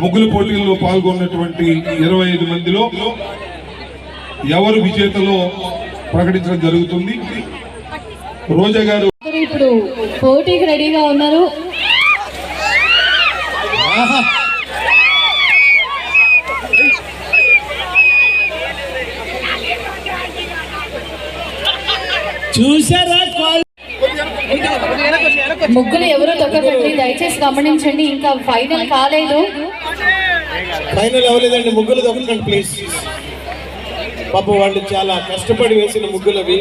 ముగ్గుల పోటీల్లో పాల్గొన్నటువంటి ఇరవై ఐదు మందిలో ఎవరు విజేతలో ప్రకటించడం జరుగుతుంది? రోజా గారు. ఇప్పుడు పోటీకి రెడీగా ఉన్నారు. చూసారా ముగ్గులు ఎవరు తొక్కకండి. దయచేసి గమనించండి ఇంకా ఫైనల్ కాలేదు. ఫైనల్ అవ్వలేదండి ముగ్గులు తొక్కకండి ప్లీజ్. పాప వాళ్ళు చాలా కష్టపడి వేసిన ముగ్గులు అవి.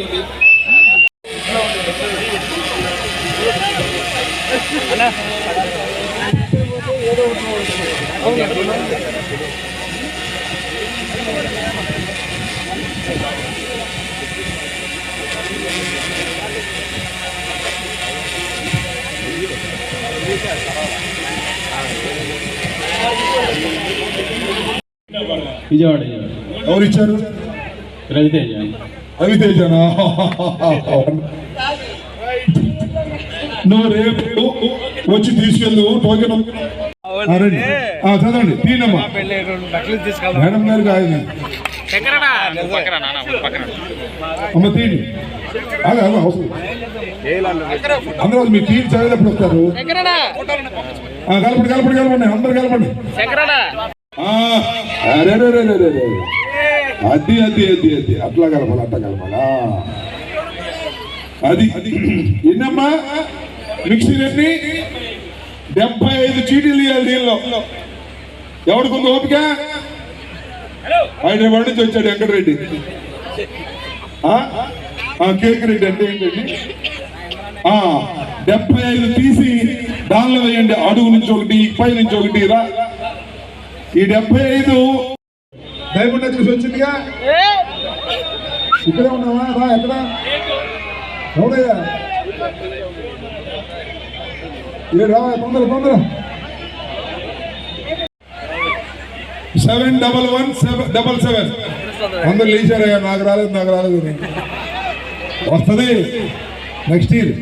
విజయవాడ. ఎవరు ఇచ్చారు రవితేజ. రవితేజనా? నువ్వు రేపు వచ్చి తీసుకెళ్ళు టోకెన్. చదవండి. తీనమ్మా మేడం గారు కాదు అమ్మ తీని అదే అదే అవసరం అందరూ మీరు తీని చదివేటప్పుడు వస్తారు. కలపండి కలపండి కలపండి. అందరు కలపండి. అరే అది అది అది అది అట్లా కలపాలి అట్లా కలపాలా. అది అది. ఎన్నమ్మా? మిక్సీ రండి డెబ్బై ఐదు చీటీలు ఇవ్వాలి దీనిలో. ఎవరికి ఉంది ఓపిక? హైదరాబాద్ నుంచి వచ్చాడు వెంకటరెడ్డి. ఆ? ఆ, కేక్ రెడ్డి అంటే ఏంటండి? ఆ, డెబ్బై ఐదు తీసి దానిలో వేయండి. అడుగు నుంచి ఒకటి పై నుంచి ఒకటి రా. ఈ డెబ్బై ఐదు డైమండ్ చూసి వచ్చిందిగా? ఇక్కడే ఉన్నావా? రా ఎక్కడ? ఎవడయ్యా? ఏ రా తొందర తొందర. Seven double one seven double seven. అందరు లేచారయ్యా నాకు రాలేదు నాకు రాలేదు. వస్తుంది. Next year.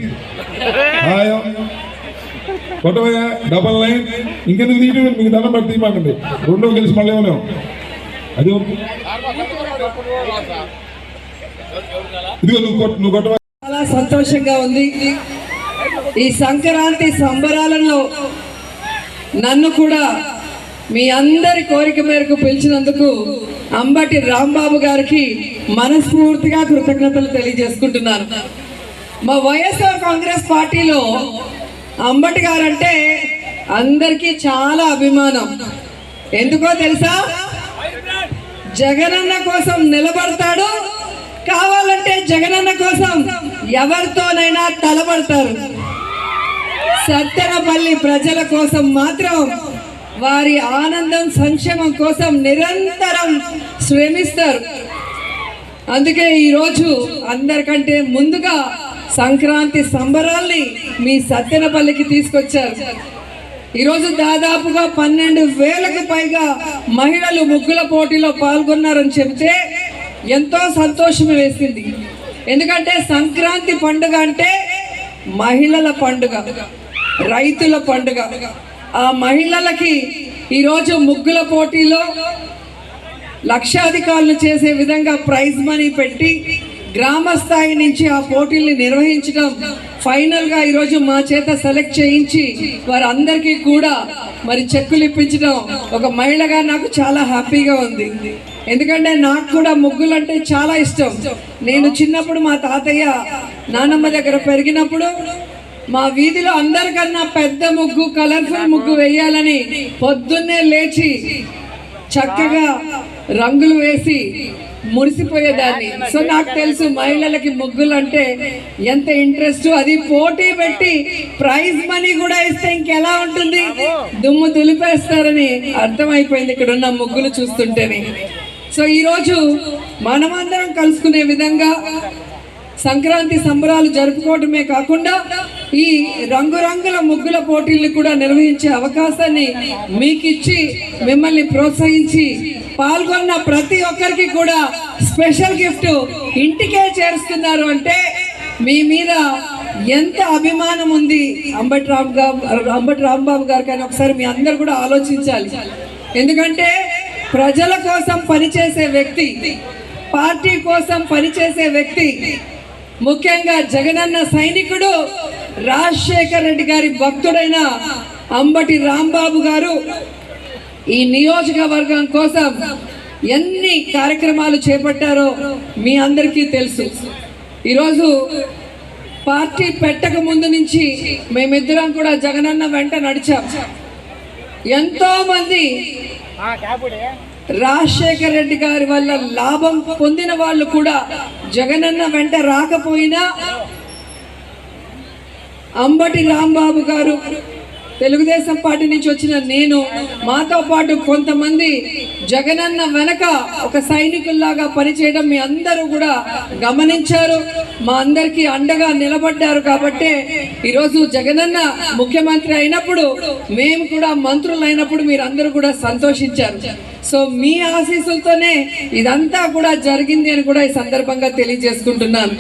కొట్టవయ్యా డబల్ నైన్ ఇంకెందుకు తీయటం? మీకు దండం పెట్టి తీయమాకండి రెండో కలిసి మళ్ళీ ఉన్నాం అది ఇదిగో నువ్వు కొట్టు నువ్వు కొట్టవా? చాలా సంతోషంగా ఉంది. ఈ సంక్రాంతి సంబరాలలో నన్ను కూడా మీ అందరి కోరిక మేరకు పిలిచినందుకు అంబటి రాంబాబు గారికి మనస్ఫూర్తిగా కృతజ్ఞతలు తెలియజేసుకుంటున్నాను. మా వైఎస్ఆర్ కాంగ్రెస్ పార్టీలో అంబటి అంటే అందరికీ చాలా అభిమానం. ఎందుకో తెలుసా? జగనన్న కోసం నిలబడతాడు. కావాలంటే జగనన్న కోసం ఎవరితోనైనా తలబడతారు సత్తెనపల్లి ప్రజల కోసం మాత్రం వారి ఆనందం సంక్షేమం కోసం నిరంతరం శ్రమిస్తారు. అందుకే ఈరోజు అందరికంటే ముందుగా సంక్రాంతి సంబరాల్ని మీ సత్తెనపల్లికి తీసుకొచ్చారు. ఈరోజు దాదాపుగా పన్నెండు వేలకు పైగా మహిళలు ముగ్గుల పోటీలో పాల్గొన్నారని చెబితే ఎంతో సంతోషం వేసింది. ఎందుకంటే సంక్రాంతి పండుగ అంటే మహిళల పండుగ రైతుల పండుగ. ఆ మహిళలకి ఈరోజు ముగ్గుల పోటీలో లక్షాధికారులు చేసే విధంగా ప్రైజ్ మనీ పెట్టి గ్రామ స్థాయి నుంచి ఆ పోటీల్ని నిర్వహించడం ఫైనల్గా ఈరోజు మా చేత సెలెక్ట్ చేయించి వారందరికీ కూడా మరి చెక్కులు ఇప్పించడం ఒక మహిళగా నాకు చాలా హ్యాపీగా ఉంది. ఎందుకంటే నాకు కూడా ముగ్గులు అంటే చాలా ఇష్టం. నేను చిన్నప్పుడు మా తాతయ్య నానమ్మ దగ్గర పెరిగినప్పుడు మా వీధిలో అందరికన్నా పెద్ద ముగ్గు కలర్ఫుల్ ముగ్గు వేయాలని పొద్దున్నే లేచి చక్కగా రంగులు వేసి మురిసిపోయేదాన్ని. సో నాకు తెలుసు మహిళలకి ముగ్గులు అంటే ఎంత ఇంట్రెస్ట్ అది పోటీ పెట్టి ప్రైజ్ మనీ కూడా ఇస్తే ఇంకెలా ఉంటుంది? దుమ్ము దులిపేస్తారని అర్థమైపోయింది ఇక్కడ ఉన్న ముగ్గులు చూస్తుంటేనే. సో ఈరోజు మనమందరం కలుసుకునే విధంగా సంక్రాంతి సంబరాలు జరుపుకోవటమే కాకుండా ఈ రంగురంగుల ముగ్గుల పోటీల్ని కూడా నిర్వహించే అవకాశాన్ని మీకు ఇచ్చి మిమ్మల్ని ప్రోత్సహించి పాల్గొన్న ప్రతి ఒక్కరికి కూడా స్పెషల్ గిఫ్ట్ ఇంటికే చేరుస్తున్నారు అంటే మీ మీద ఎంత అభిమానం ఉంది అంబటి రామ్ గారు అంబటి రాంబాబు గారు కానీ ఒకసారి మీ అందరు కూడా ఆలోచించాలి. ఎందుకంటే ప్రజల కోసం పనిచేసే వ్యక్తి పార్టీ కోసం పనిచేసే వ్యక్తి ముఖ్యంగా జగనన్న సైనికుడు రాజశేఖర్ రెడ్డి గారి భక్తుడైన అంబటి రాంబాబు గారు ఈ నియోజకవర్గం కోసం ఎన్ని కార్యక్రమాలు చేపట్టారో మీ అందరికీ తెలుసు. ఈరోజు పార్టీ పెట్టక ముందు నుంచి మేమిద్దరం కూడా జగనన్న వెంట నడిచాం. ఎంతో మంది రాజశేఖర్ రెడ్డి గారి వల్ల లాభం పొందిన వాళ్ళు కూడా జగనన్న వెంట రాకపోయినా అంబటి రాంబాబు గారు తెలుగుదేశం పార్టీ నుంచి వచ్చిన నేను మాతో పాటు కొంతమంది జగనన్న వెనక ఒక సైనికుల్లాగా పనిచేయడం మీ అందరూ కూడా గమనించారు. మా అందరికీ అండగా నిలబడ్డారు కాబట్టే ఈరోజు జగనన్న ముఖ్యమంత్రి అయినప్పుడు మేము కూడా మంత్రులు అయినప్పుడు మీరందరూ కూడా సంతోషించారు. సో మీ ఆశీస్సులతోనే ఇదంతా కూడా జరిగింది అని కూడా ఈ సందర్భంగా తెలియజేసుకుంటున్నాను.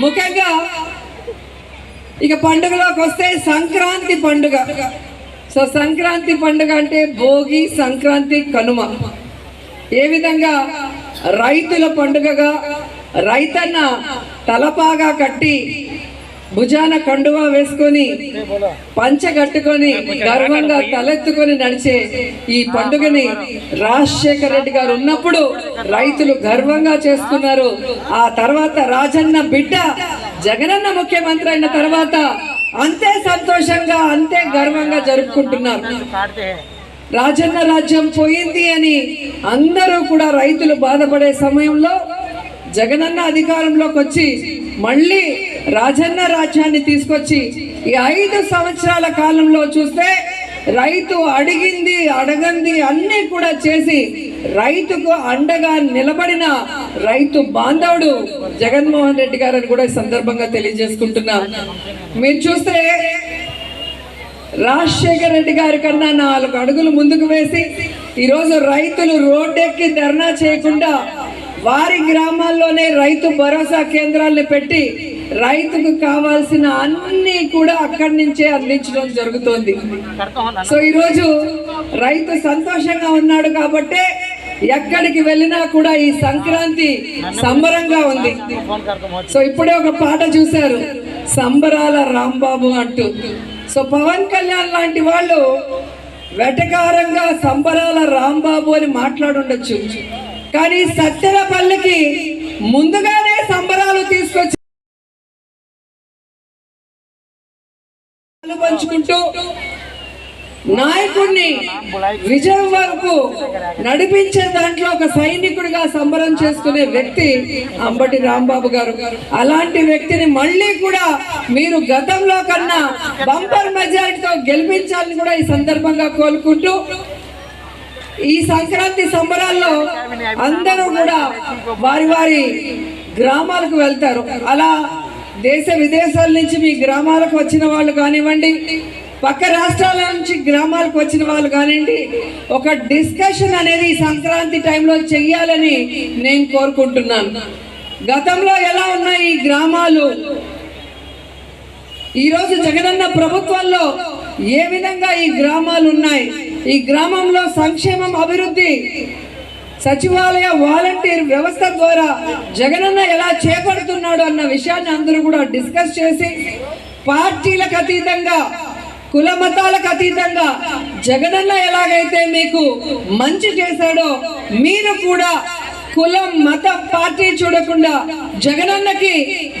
ముఖ్యంగా ఇక పండుగలోకి వస్తే సంక్రాంతి పండుగ. సో సంక్రాంతి పండుగ అంటే భోగి సంక్రాంతి కనుమ. ఏ విధంగా రైతుల పండుగగా రైతన్న తలపాగా కట్టి భుజాన కండువా వేసుకొని పంచ కట్టుకొని గర్వంగా తలెత్తుకొని నడిచే ఈ పండుగని రాజశేఖర రెడ్డి గారు ఉన్నప్పుడు రైతులు గర్వంగా చేసుకున్నారు. ఆ తర్వాత రాజన్న బిడ్డ జగనన్న ముఖ్యమంత్రి అయిన తర్వాత అంతే సంతోషంగా అంతే గర్వంగా జరుపుకుంటున్నారు. రాజన్న రాజ్యం పోయింది అని అందరూ కూడా రైతులు బాధపడే సమయంలో జగనన్న అధికారంలోకి వచ్చి మళ్ళీ రాజన్న రాజ్యాన్ని తీసుకొచ్చి ఈ ఐదు సంవత్సరాల కాలంలో చూస్తే రైతు అడిగింది అడగంది అన్నీ కూడా చేసి రైతుకు అండగా నిలబడిన రైతు బాంధవుడు జగన్మోహన్ రెడ్డి గారు అని కూడా ఈ సందర్భంగా తెలియజేసుకుంటున్నా. మీరు చూస్తే రాజశేఖర రెడ్డి గారి కన్నా నాలుగు అడుగులు ముందుకు వేసి ఈరోజు రైతులు రోడ్డెక్కి ధర్నా చేయకుండా వారి గ్రామాల్లోనే రైతు భరోసా కేంద్రాలను పెట్టి రైతుకు కావాల్సిన అన్ని కూడా అక్కడి నుంచే అందించడం జరుగుతోంది. సో ఈరోజు రైతు సంతోషంగా ఉన్నాడు కాబట్టే ఎక్కడికి వెళ్ళినా కూడా ఈ సంక్రాంతి సంబరంగా ఉంది. సో ఇప్పుడే ఒక పాట చూశారు. సంబరాల రాంబాబు అంటూ. సో పవన్ కళ్యాణ్ లాంటి వాళ్ళు వెటకారంగా సంబరాల రాంబాబు అని మాట్లాడుండొచ్చు. కానీ సత్తెనపల్లికి ముందుగానే సంబరాలు తీసుకొచ్చి పంచుకుంటూ నాయకుడిని విజయం వరకు నడిపించే దాంట్లో ఒక సైనికుడిగా సంబరం చేసుకునే వ్యక్తి అంబటి రాంబాబు గారు. అలాంటి వ్యక్తిని మళ్ళీ కూడా మీరు గతంలో కన్నా బంపర్ మెజారిటీతో గెలిపించాలని కూడా ఈ సందర్భంగా కోలుకుంటూ ఈ సంక్రాంతి సంబరాల్లో అందరూ కూడా వారి వారి గ్రామాలకు వెళ్తారు. అలా దేశ విదేశాల నుంచి మీ గ్రామాలకు వచ్చిన వాళ్ళు కానివ్వండి పక్క రాష్ట్రాల నుంచి గ్రామాలకు వచ్చిన వాళ్ళు కానివ్వండి ఒక డిస్కషన్ అనేది ఈ సంక్రాంతి టైంలో చెయ్యాలని నేను కోరుకుంటున్నాను. గతంలో ఎలా ఉన్నాయి ఈ గ్రామాలు? ఈరోజు జగనన్న ప్రభుత్వంలో ఏ విధంగా ఈ గ్రామాలు ఉన్నాయి? ఈ గ్రామంలో సంక్షేమం అభివృద్ధి సచివాలయ వాలంటీర్ వ్యవస్థ ద్వారా జగనన్న ఎలా చేపడుతున్నాడు అన్న విషయాన్ని అందరూ కూడా డిస్కస్ చేసి పార్టీలకు అతీతంగా కుల మతాలకు అతీతంగా జగనన్న ఎలాగైతే మీకు మంచి చేశాడో మీరు కూడా కులం మతం పార్టీ చూడకుండా జగనన్నకి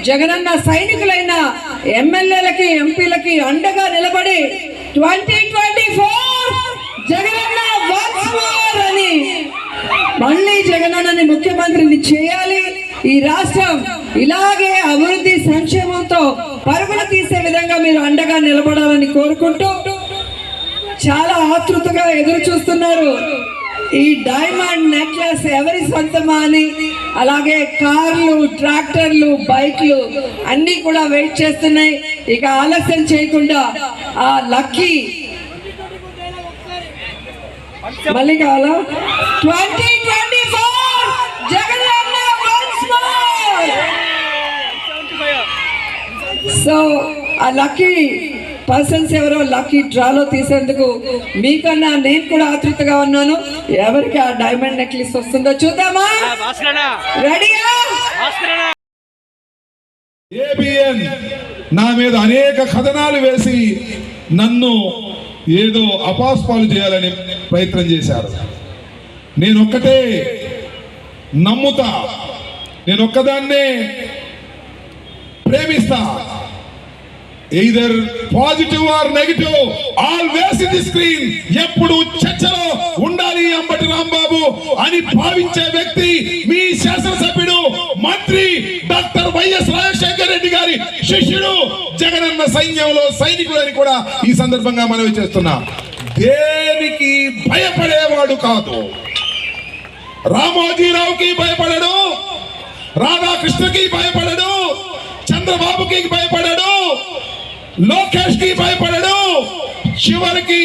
జగనన్న సైనికులైన ఎమ్మెల్యేలకి ఎంపీలకి అండగా నిలబడి ట్వంటీ ట్వంటీ ఫోర్ జగనన్న అని మళ్ళీ జగనన్నని ముఖ్యమంత్రిని చేయాలి. ఈ రాష్ట్రం ఇలాగే అభివృద్ధి సంక్షేమంతో పరుగులు తీసే విధంగా మీరు అండగా నిలబడాలని కోరుకుంటూ చాలా ఆతృతగా ఎదురు చూస్తున్నారు. ఈ డైమండ్ నెక్లెస్ ఎవరి సొంతమా అని అలాగే కార్లు ట్రాక్టర్లు బైక్లు అన్నీ కూడా వెయిట్ చేస్తున్నాయి. ఇక ఆలస్యం చేయకుండా ఆ లక్కీ మళ్ళీ కావాలా? Twenty twenty four more. So ఆ లక్కీ పర్సన్స్ ఎవరో లక్కీ డ్రాలో తీసేందుకు మీకన్నా నేను కూడా ఆతృతగా ఉన్నాను. ఎవరికి ఆ డైమండ్ నెక్లెస్ వస్తుందో చూద్దామా? రెడీయా ఏబిఎన్ నా మీద అనేక కథనాలు వేసి నన్ను ఏదో అపాస్పాలు చేయాలని ప్రయత్నం చేశారు. నేనొక్కటే నమ్ముతా నేనొక్కదాన్నే ప్రేమిస్తా. Either positive or negative always in the screen ఎప్పుడు చర్చలో ఉండాలి అంబటి రాంబాబు అని భావించే వ్యక్తి మీ శాసనసభ్యుడు మంత్రి డాక్టర్ వైఎస్ రాజశేఖర రెడ్డి గారి శిష్యుడు జగనన్న సైన్యంలో సైనికుడు అని కూడా ఈ సందర్భంగా మనవి చేస్తున్నా. దేనికి భయపడేవాడు కాదు. రామోజీరావుకి భయపడడు రాధాకృష్ణకి భయపడడు చంద్రబాబుకి భయపడడు లోకేష్కి భయపడడు. చివరికి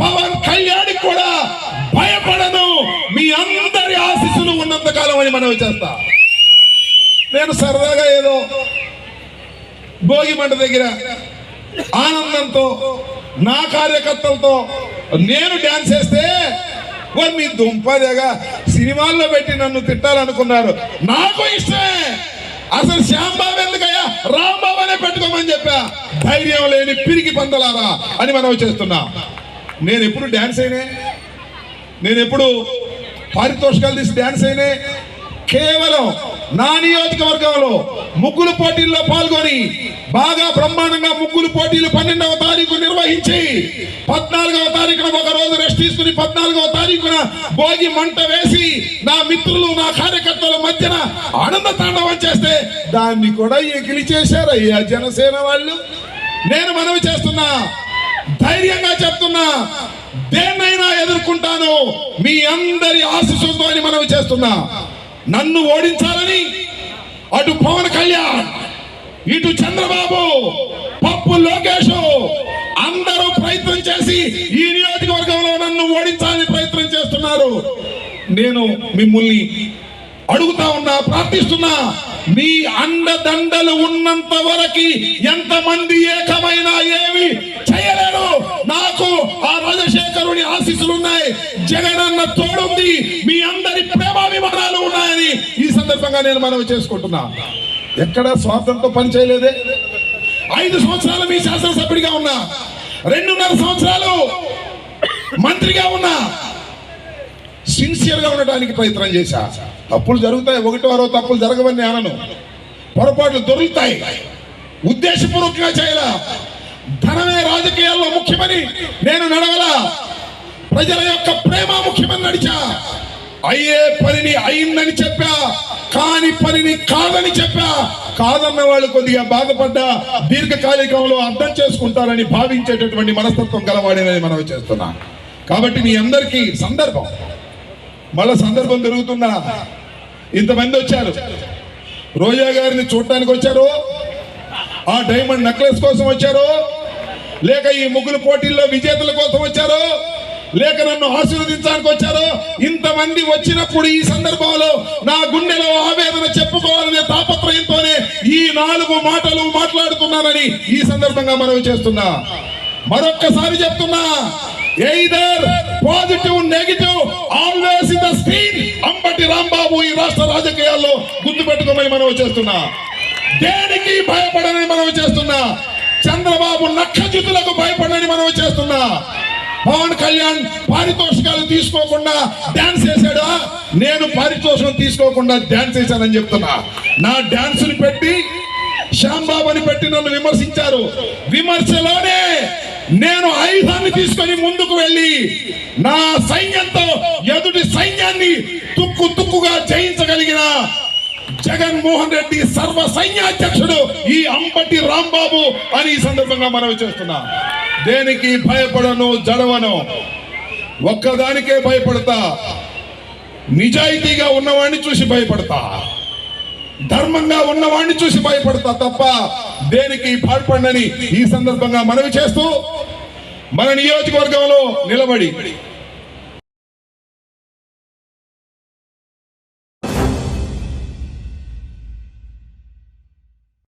పవన్ కళ్యాణ్ కూడా భయపడను. మీ అందరి ఆశీస్సులు ఉన్నంత కాలం అని మనం చేస్తా. నేను సరదాగా ఏదో భోగి మంట దగ్గర ఆనందంతో నా కార్యకర్తలతో నేను డ్యాన్స్ వేస్తే వారు మీ దుంపదేగా సినిమాల్లో పెట్టి నన్ను తిట్టాలనుకున్నారు. నాకు ఇష్టమే. అసలు శ్యాంబాబు ఎందుకయ్యా? రాంబాబు అనే పెట్టుకోమని చెప్పా. ధైర్యం లేని పిరికి పందలారా అని మనం చేస్తున్నా. నేను ఎప్పుడు డ్యాన్స్ అయినే నేను ఎప్పుడు పారితోషికాలు తీసి డ్యాన్స్ అయినే కేవలం నా నియోజకవర్గంలో ముగ్గులు పోటీల్లో పాల్గొని బాగా బ్రహ్మాండంగా ముగ్గులు పోటీలు పన్నెండవ తారీఖు నిర్వహించి పద్నాలుగవ తారీఖున ఒక రోజు రెస్ట్ తీసుకుని పద్నాలుగవ తారీఖున భోగి మంట వేసి నా మిత్రులు నా కార్యకర్తల మధ్యన ఆనంద తాండవం చేస్తే దాన్ని కూడా ఎగిలి చేశారయ్యా జనసేన వాళ్ళు. నేను మనవి చేస్తున్నా ధైర్యంగా చెప్తున్నా దేన్నైనా ఎదుర్కొంటాను మీ అందరి ఆశీస్సులతో అని మనవి చేస్తున్నా. నన్ను ఓడించాలని అటు పవన్ కళ్యాణ్ ఇటు చంద్రబాబు పప్పు లోకేష్ అందరూ ప్రయత్నం చేసి ఈ నియోజకవర్గంలో నన్ను ఓడించాలని ప్రయత్నం చేస్తున్నారు. నేను మిమ్మల్ని అడుగుతా ఉన్నా ప్రార్థిస్తున్నా మీ అండదండలు ఉన్నంత వరకు ఎంతమంది ఏకమైన ఏమి చేయలేరు. నాకు ఆ రాజశేఖరుని ఆశీస్సులు ఉన్నాయి. జగనన్న తోడుంది. మీ అందరి ప్రేమాభిమానాలు ఈ సందర్భంగా నేను మనవి చేసుకుంటున్నా. ఎక్కడ స్వార్థంతో పని చేయలేదే. ఐదు సంవత్సరాలు మీ శాసనసభ్యుడిగా ఉన్నా. రెండున్నర సంవత్సరాలు మంత్రిగా ఉన్నా. సిన్సియర్గా ఉండడానికి ప్రయత్నం చేశా. తప్పులు జరుగుతాయి. ఒకటి వారో తప్పులు జరగవని అనను. పొరపాట్లు దొరుకుతాయి. ఉద్దేశపూర్వకంగా చేయాల? ధనమే రాజకీయాల్లో ముఖ్యమని నేను నడవలా? ప్రజల యొక్క ప్రేమ ముఖ్యమని నడిచా? అయ్యే పనిని అయిందని చెప్పా కాని పనిని కాదని చెప్పా. కాదన్న వాళ్ళు కొద్దిగా బాధపడ్డా దీర్ఘకాలికంలో అర్థం చేసుకుంటారని భావించేటటువంటి మనస్తత్వం గలవాడినని మనం చేస్తున్నా. కాబట్టి మీ అందరికీ సందర్భం. మళ్ళా సందర్భం దొరుకుతుందా? ఇంతమంది వచ్చారు. రోజా గారిని చూడటానికి వచ్చారు? ఆ డైమండ్ నెక్లెస్ కోసం వచ్చారు? లేక ఈ ముగ్గురు పోటీల్లో విజేతల కోసం వచ్చారు? లేక నన్ను ఆశీర్వదించడానికి వచ్చారో? ఇంతమంది వచ్చినప్పుడు ఈ సందర్భంలో నా గుండెలో ఆవేదన చెప్పుకోవాలనే తాపత్రయంతోనే ఈ నాలుగు మాటలు మాట్లాడుతున్నానని ఈ సందర్భంగా మనం చేస్తున్నా. మరొక్కసారి చెప్తున్నా either positive negative always in the screen Ambati Rambabu ఈ రాష్ట్ర రాజకీయాల్లో గుర్తుపెట్టుకోమని మనం చేస్తున్నా. దేనికి భయపడని మనం చేస్తున్నా? చంద్రబాబు నక్కజితులకు భయపడని మనం చేస్తున్నా. పవన్ కళ్యాణ్ పారితోషికాలు తీసుకోకుండా డాన్స్ చేశాడా? నేను పారితోషికం తీసుకోకుండా డాన్స్ చేశానని చెప్తున్నా. నా డాన్స్ని పెట్టి శ్యాంబాబు అని పెట్టి నన్ను విమర్శించారు. విమర్శలోనే నేను ఆయుధాన్ని తీసుకొని ముందుకు వెళ్ళి నా సైన్యంతో ఎదుటి సైన్యాన్ని తుక్కు తుక్కుగా జయించగలిగిన జగన్మోహన్ రెడ్డి సర్వ సైన్యాధ్యక్షుడు ఈ అంబటి రాంబాబు అని ఈ సందర్భంగా మనవి చేస్తున్నాను దేనికి భయపడను జడవను? ఒక్కదానికే భయపడతా. నిజాయితీగా ఉన్నవాడిని చూసి భయపడతా. ధర్మంగా ఉన్నవాడిని చూసి భయపడతా తప్ప దేనికి భయపడనని ఈ సందర్భంగా మనవి చేస్తూ మన నియోజకవర్గంలో నిలబడి